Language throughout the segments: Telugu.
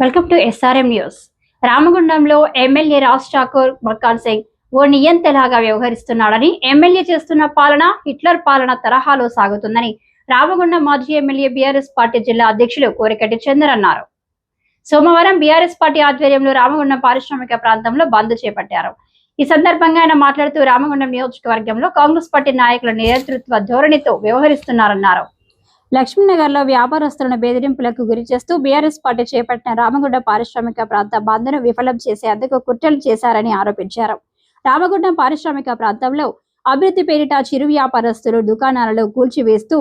వెల్కమ్ టు ఎస్ఆర్ఎం న్యూస్ రామగుండంలో ఎమ్మెల్యే రాజ్ ఠాకూర్ మక్కాన్ సింగ్ ఓ నియంతలాగా వ్యవహరిస్తున్నాడని ఎమ్మెల్యే చేస్తున్న పాలన హిట్లర్ పాలన తరహాలో సాగుతుందని రామగుండం మాజీ ఎమ్మెల్యే బీఆర్ఎస్ పార్టీ జిల్లా అధ్యక్షులు కోరికటి చందర్ అన్నారు. సోమవారం బీఆర్ఎస్ పార్టీ ఆధ్వర్యంలో రామగుండం పారిశ్రామిక ప్రాంతంలో బంద్ చేపట్టారు. ఈ సందర్భంగా ఆయన మాట్లాడుతూ రామగుండం నియోజకవర్గంలో కాంగ్రెస్ పార్టీ నాయకుల నేతృత్వ ధోరణితో వ్యవహరిస్తున్నారన్నారు. లక్ష్మీనగర్లో వ్యాపారస్తులను బెదిరింపులకు గురి చేస్తూ బీఆర్ఎస్ పార్టీ చేపట్టిన రామగుండ పారిశ్రామిక ప్రాంత బంద్ను విఫలం చేసేందుకు కుట్రలు చేశారని ఆరోపించారు. రామగుండం పారిశ్రామిక ప్రాంతంలో అభివృద్ధి పేరిట చిరు వ్యాపారస్తులు దుకాణాలలో కూల్చివేస్తూ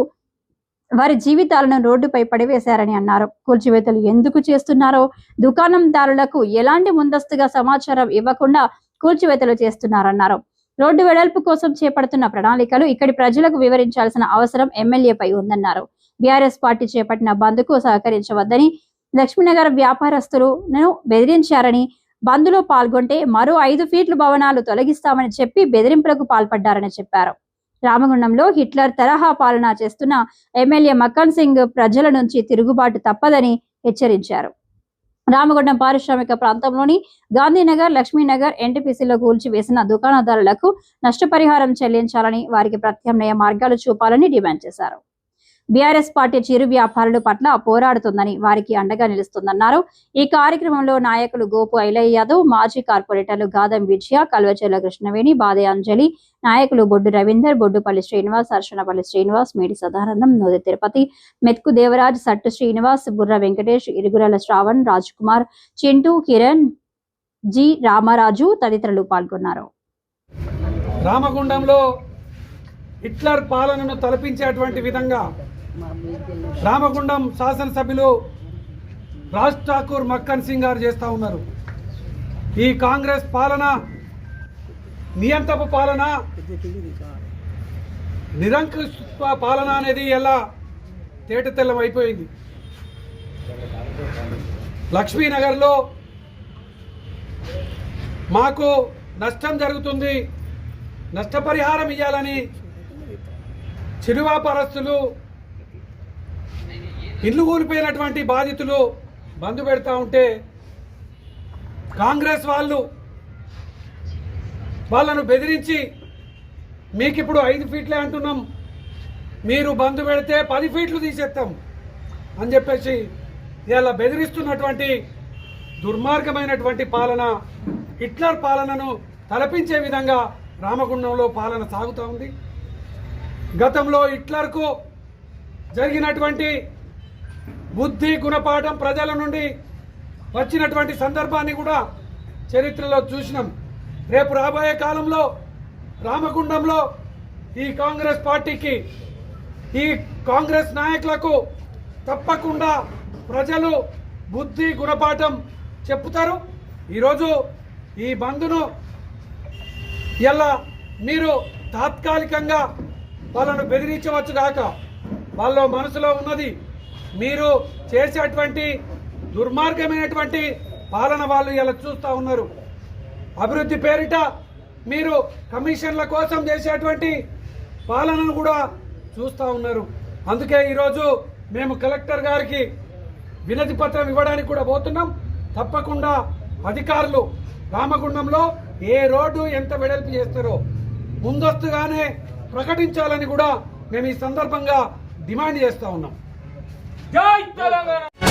వారి జీవితాలను రోడ్డుపై పడివేశారని అన్నారు. కూల్చివేతలు ఎందుకు చేస్తున్నారో దుకాణందారులకు ఎలాంటి ముందస్తుగా సమాచారం ఇవ్వకుండా కూల్చివేతలు చేస్తున్నారన్నారు. రోడ్డు వెడల్పు కోసం చేపడుతున్న ప్రణాళికలు ఇక్కడి ప్రజలకు వివరించాల్సిన అవసరం ఎమ్మెల్యేపై ఉందన్నారు. బీఆర్ఎస్ పార్టీ చేపట్టిన బంద్కు సహకరించవద్దని లక్ష్మీనగర్ వ్యాపారస్తులను బెదిరించారని బంద్లో పాల్గొంటే మరో ఐదు ఫీట్లు భవనాలు తొలగిస్తామని చెప్పి బెదిరింపులకు పాల్పడ్డారని చెప్పారు. రామగుండంలో హిట్లర్ తరహా పాలన చేస్తున్న ఎమ్మెల్యే మక్కన్ సింగ్ ప్రజల నుంచి తిరుగుబాటు తప్పదని హెచ్చరించారు. రామగుండం పారిశ్రామిక ప్రాంతంలోని గాంధీనగర్ లక్ష్మీనగర్ ఎన్టీపీసీలో కూల్చివేసిన దుకాణదారులకు నష్టపరిహారం చెల్లించాలని వారికి ప్రత్యామ్నాయ మార్గాలు చూపాలని డిమాండ్ చేశారు. బీఆర్ఎస్ పార్టీ చిరు వ్యాపారుల పట్ల పోరాడుతుందని వారికి అండగా నిలుస్తుందన్నారు. ఈ కార్యక్రమంలో నాయకులు గోపు ఐలయ్య యాదవ్ మాజీ కార్పొరేటర్లు గాదం విజయ కల్వచెల్ల కృష్ణవేణి బాదే అంజలి నాయకులు బొడ్డు రవీందర్ బొడ్డుపల్లి శ్రీనివాస్ అర్చనపల్లి శ్రీనివాస్ మేడి సదానందం నోది తిరుపతి మెత్కు దేవరాజ్ సట్టు శ్రీనివాస్ బుర్ర వెంకటేష్ ఇరుగురల శ్రావణ్ రాజ్ కుమార్ చింటూ కిరణ్ జి రామరాజు తదితరులు పాల్గొన్నారు. రామగుండంలో హిట్లర్ పాలనను తలపించేటువంటి విధంగా రామగుండం శాసనసభ్యులు రాజ్ ఠాకూర్ మక్కన్ సింగ్ గారు చేస్తూ ఉన్నారు. ఈ కాంగ్రెస్ పాలన నియంతపు పాలన నిరంకుశ పాలన అనేది ఎలా తేటతెల్లం అయిపోయింది. లక్ష్మీనగర్లో మాకు నష్టం జరుగుతుంది. నష్టపరిహారం ఇవ్వాలని చిరు వ్యాపారస్తులు ఇల్లు కూలిపోయినటువంటి బాధితులు బంధు పెడతా ఉంటే కాంగ్రెస్ వాళ్ళు వాళ్ళను బెదిరించి మీకు ఇప్పుడు ఐదు ఫీట్లే అంటున్నాం. మీరు బంధు పెడితే పది ఫీట్లు తీసేస్తాం అని చెప్పేసి ఇలా బెదిరిస్తున్నటువంటి దుర్మార్గమైనటువంటి పాలన హిట్లర్ పాలనను తలపించే విధంగా రామగుండంలో పాలన సాగుతూ ఉంది. గతంలో హిట్లర్కు జరిగినటువంటి బుద్ధి గుణపాఠం ప్రజల నుండి వచ్చినటువంటి సందర్భాన్ని కూడా చరిత్రలో చూసినాం. రేపు రాబోయే కాలంలో రామగుండంలో ఈ కాంగ్రెస్ పార్టీకి ఈ కాంగ్రెస్ నాయకులకు తప్పకుండా ప్రజలు బుద్ధి గుణపాఠం చెప్తారు ఈరోజు ఈ బంద్ను ఇలా మీరు తాత్కాలికంగా వాళ్ళను బెదిరించవచ్చు కాక వాళ్ళ మనసులో ఉన్నది మీరు చేసేటువంటి దుర్మార్గమైనటువంటి పాలన వాళ్ళు ఇలా చూస్తూ ఉన్నారు. అభివృద్ధి పేరిట మీరు కమిషన్ల కోసం చేసేటువంటి పాలనను కూడా చూస్తూ ఉన్నారు. అందుకే ఈరోజు మేము కలెక్టర్ గారికి వినతి పత్రం ఇవ్వడానికి కూడా పోతున్నాం. తప్పకుండా అధికారులు రామగుండంలో ఏ రోడ్డు ఎంత వెడల్పు చేస్తారో ముందస్తుగానే ప్రకటించాలని కూడా మేము ఈ సందర్భంగా డిమాండ్ చేస్తూ ఉన్నాం. జై తెలంగాణ!